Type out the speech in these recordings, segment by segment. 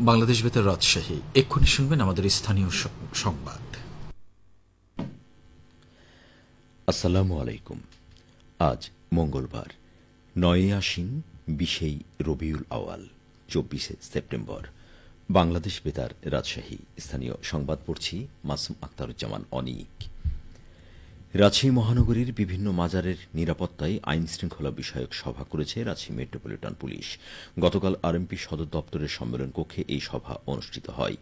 বাংলাদেশ বেতার রাজশাহী। এক্ষুনি শুনবেন আমাদের স্থানীয় সংবাদ। আসসালামু আলাইকুম। আজ মঙ্গলবার নয় আশ্বিন, বিশেই রবিউল আওয়াল চব্বিশে সেপ্টেম্বর। বাংলাদেশ বেতার রাজশাহী। স্থানীয় সংবাদ পড়ছি মাসুম আক্তারুজ্জামান অনিক। রাজশাহী মহানগরীর বিভিন্ন মাজারের নিরাপত্তায় আইন শৃঙ্খলা বিষয়ক সভা করেছে রাজশাহী মেট্রোপলিটন পুলিশ। গতকাল আরএমপি সদর দপ্তরের সম্মেলন কক্ষে এই সভা অনুষ্ঠিত হয়।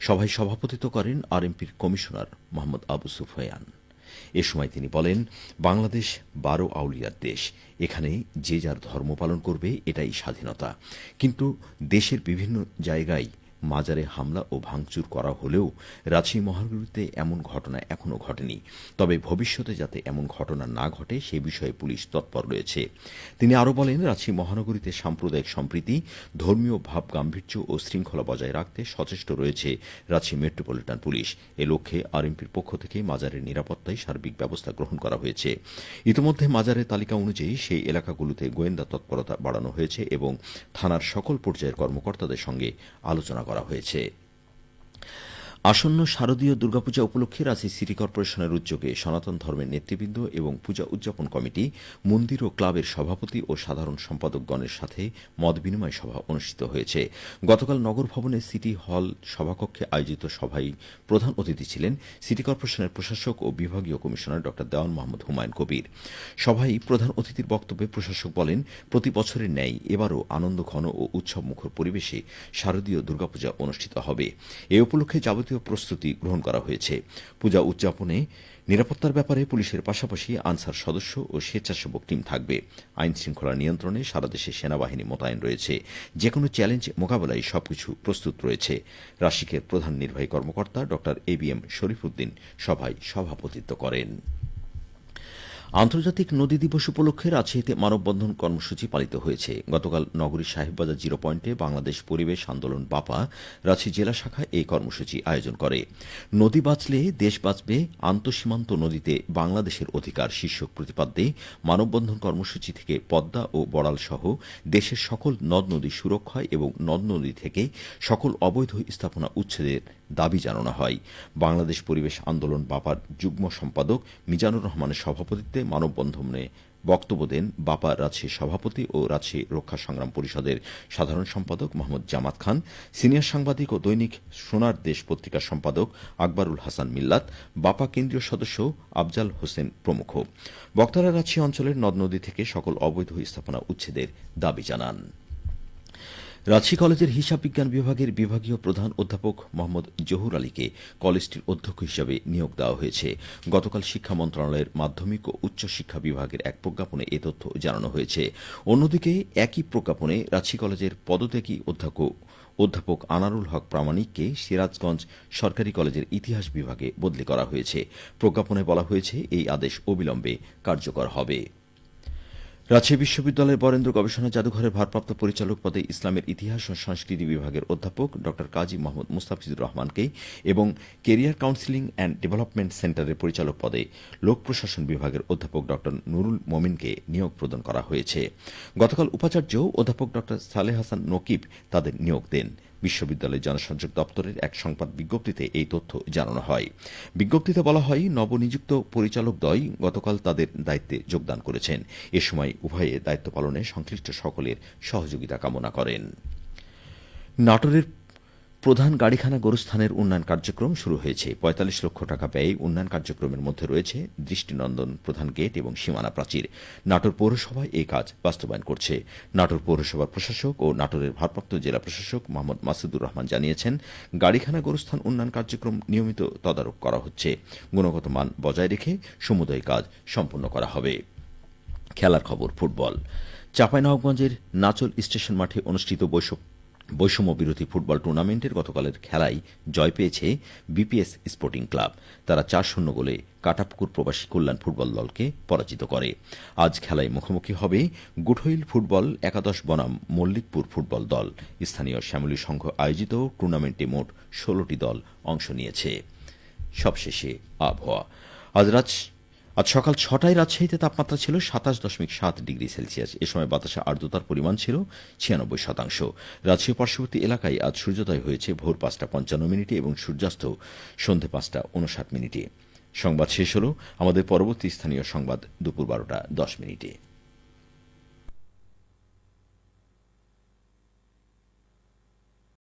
সভায় সভাপতিত্ব করেন আরএমপির কমিশনার মোহাম্মদ আবু সুফয়ান। এ সময় তিনি বলেন, বাংলাদেশ বারো আউলিয়ার দেশ। এখানে যে যার ধর্ম পালন করবে, এটাই স্বাধীনতা। কিন্তু দেশের বিভিন্ন জায়গায় মাজারে হামলা ও ভাঙচুর করা হলেও রাজশাহী মহানগরীতে এমন ঘটনা এখনও ঘটেনি। তবে ভবিষ্যতে যাতে এমন ঘটনা না ঘটে, সে বিষয়ে পুলিশ তৎপর রয়েছে। তিনি আরও বলেন, রাজশাহী মহানগরীতে সাম্প্রদায়িক সম্প্রীতি, ধর্মীয় ভাব গাম্ভীর্য ও শৃঙ্খলা বজায় রাখতে সচেষ্ট রয়েছে রাজশাহী মেট্রোপলিটন পুলিশ। এ লক্ষ্যে আরএমপির পক্ষ থেকে মাজারের নিরাপত্তায় সার্বিক ব্যবস্থা গ্রহণ করা হয়েছে। ইতিমধ্যে মাজারের তালিকা অনুযায়ী সেই এলাকাগুলোতে গোয়েন্দা তৎপরতা বাড়ানো হয়েছে এবং থানার সকল পর্যায়ের কর্মকর্তাদের সঙ্গে আলোচনা করা হয়েছে। আসন্ন শারদীয় দুর্গাপূজা উপলক্ষে রাঁচি সিটি কর্পোরেশনের উদ্যোগে সনাতন ধর্মের নেতৃবৃন্দ এবং পূজা উদযাপন কমিটি, মন্দির ও ক্লাবের সভাপতি ও সাধারণ সম্পাদকগণের সাথে মত বিনিময় সভা অনুষ্ঠিত হয়েছে। গতকাল নগর ভবনে সিটি হল সভাকক্ষে আয়োজিত সভায় প্রধান অতিথি ছিলেন সিটি কর্পোরেশনের প্রশাসক ও বিভাগীয় কমিশনার ড দেওয়ান মোহাম্মদ হুমায়ুন কবির। সভায় প্রধান অতিথির বক্তব্যে প্রশাসক বলেন, প্রতি বছরের ন্যায় এবারও আনন্দ, ঘন ও উৎসবমুখর পরিবেশে শারদীয় দুর্গাপূজা অনুষ্ঠিত হবে। এ উপলক্ষে যাবতীয় প্রস্তুতি গ্রহণ করা হয়েছে। পূজা উদযাপনে নিরাপত্তার ব্যাপারে পুলিশের পাশাপাশি আনসার সদস্য ও স্বেচ্ছাসেবক টিম থাকবে। আইন শৃঙ্খলা নিয়ন্ত্রণে সারা দেশে সেনাবাহিনী মোতায়েন রয়েছে। যে কোনো চ্যালেঞ্জ মোকাবেলায় সবকিছু প্রস্তুত রয়েছে। রাশিকের প্রধান নির্বাহী কর্মকর্তা doctor A B M Sharifuddin সভায় সভাপতিত্ব করেন। আন্তর্জাতিক নদী দিবস উপলক্ষে রাজশাহীতে মানববন্ধন কর্মসূচি পালিত হয়েছে। গতকাল নগরীর সাহেববাজার জিরো পয়েন্টে বাংলাদেশ পরিবেশ আন্দোলন বাপা রাজশাহী জেলা শাখা এই কর্মসূচি আয়োজন করে। নদী বাঁচলে দেশ বাঁচবে আন্তঃসীমান্ত নদীতে বাংলাদেশের অধিকার শীর্ষক প্রতিপাদ্যে মানববন্ধন কর্মসূচি থেকে পদ্মা ও বড়াল সহ দেশের সকল নদ নদী সুরক্ষা এবং নদ নদী থেকে সকল অবৈধ স্থাপনা উচ্ছেদের দাবি জানানো হয়। বাংলাদেশ পরিবেশ আন্দোলন বাপার যুগ্ম সম্পাদক মিজানুর রহমানের সভাপতিত্বে মানববন্ধনে বক্তব্য দেন বাপা রাজশাহী সভাপতি ও রাজশাহী রক্ষা সংগ্রাম পরিষদের সাধারণ সম্পাদক মোহাম্মদ জামাত খান, সিনিয়র সাংবাদিক ও দৈনিক সোনার দেশ পত্রিকার সম্পাদক আকবরুল হাসান মিল্লাত, বাপা কেন্দ্রীয় সদস্য আফজাল হোসেন প্রমুখ। বক্তারা রাজশাহী অঞ্চলের নদ নদী থেকে সকল অবৈধ স্থাপনা উচ্ছেদের দাবি জানান। রাজশাহী কলেজের হিসাব বিজ্ঞান বিভাগের বিভাগীয় প্রধান অধ্যাপক মোহাম্মদ জহুর আলীকে কলেজটির অধ্যক্ষ হিসেবে নিয়োগ দেওয়া হয়েছে। গতকাল শিক্ষা মন্ত্রণালয়ের মাধ্যমিক ও উচ্চ শিক্ষা বিভাগের এক প্রজ্ঞাপনে এ তথ্য জানানো হয়েছে। অন্যদিকে একই প্রজ্ঞাপনে রাজশাহী কলেজের পদত্যাগী অধ্যক্ষ অধ্যাপক আনারুল হক প্রামাণিককে সিরাজগঞ্জ সরকারি কলেজের ইতিহাস বিভাগে বদলি করা হয়েছে। প্রজ্ঞাপনে বলা হয়েছে, এই আদেশ অবিলম্বে কার্যকর হবে। রাজশাহী বিশ্ববিদ্যালয়ের বরেন্দ্র গবেষণা জাদুঘরের ভারপ্রাপ্ত পরিচালক পদে ইসলামের ইতিহাস ও সংস্কৃতি বিভাগের অধ্যাপক ড. কাজী মোহাম্মদ মুস্তাফিজুর রহমানকে এবং কেরিয়ার কাউন্সিলিং অ্যান্ড ডেভেলপমেন্ট সেন্টারের পরিচালক পদে লোক প্রশাসন বিভাগের অধ্যাপক ড. নুরুল মোমিনকে নিয়োগ প্রদান করা হয়েছে। গতকাল উপাচার্য অধ্যাপক ড. সালেহ হাসান নকিব তাদের নিয়োগ দেন। বিশ্ববিদ্যালয় জনসংযোগ দপ্তরের এক সংবাদ বিজ্ঞপ্তিতে এই তথ্য জানানো হয়। বিজ্ঞপ্তিতে বলা হয়, নবনিযুক্ত পরিচালক পরিচালকদ্বয় গতকাল তাদের দায়িত্বে যোগদান করেছেন। এ সময় উভয়ে দায়িত্ব পালনে সংশ্লিষ্ট সকলের সহযোগিতা কামনা করেন। নাটোরের প্রধান গাড়িখানা গোরস্থানের উন্নয়ন কার্যক্রম শুরু হয়েছে। পঁয়তাল্লিশ লক্ষ টাকা ব্যয়ে উন্নয়ন কার্যক্রমের মধ্যে রয়েছে দৃষ্টিনন্দন প্রধান গেট এবং সীমানা প্রাচীর। নাটোর পৌরসভা এই কাজ বাস্তবায়ন করছে। নাটোর পৌরসভার প্রশাসক ও নাটোরের ভারপ্রাপ্ত জেলা প্রশাসক মোহাম্মদ মাসুদুর রহমান জানিয়েছেন, গাড়িখানা গোরস্থান উন্নয়ন কার্যক্রম নিয়মিত তদারক করা হচ্ছে। গুণগত মান বজায় রেখে সমুদয় কাজ সম্পন্ন করা হবে। খেলার খবর, ফুটবল। চাঁপাইনবাবগঞ্জের নাচল স্টেশন মাঠে অনুষ্ঠিত বৈঠক বৈষম্য বিরোধী ফুটবল টুর্নামেন্টের গতকালের খেলায় জয় পেয়েছে বিপিএস স্পোর্টিং ক্লাব। তারা চার শূন্য গোলে কাটাপুকুর প্রবাসী কল্যাণ ফুটবল দলকে পরাজিত করে। আজ খেলায় মুখোমুখি হবে গুঠইল ফুটবল একাদশ বনাম মল্লিকপুর ফুটবল দল। স্থানীয় শ্যামলী সংঘ আয়োজিত টুর্নামেন্টে মোট ষোলোটি দল অংশ নিয়েছে। সবশেষে আবহাওয়া। আজ আজ সকাল ছটায় রাজশাহীতে তাপমাত্রা ছিল সাতাশ দশমিক সাত ডিগ্রি সেলসিয়াস। এ সময় বাতাসে আর্দ্রতার পরিমাণ ছিল ছিয়ানব্বই শতাংশ। রাজশাহী পার্শ্ববর্তী এলাকায় আজ সূর্যোদয় হয়েছে ভোর পাঁচটা পঞ্চান্ন মিনিটে এবং সূর্যাস্ত সন্ধে পাঁচটা উনষাট মিনিটে। সংবাদ শেষ হল আমাদের পরবর্তী স্থানীয় সংবাদ দুপুর বারোটা দশ মিনিটে।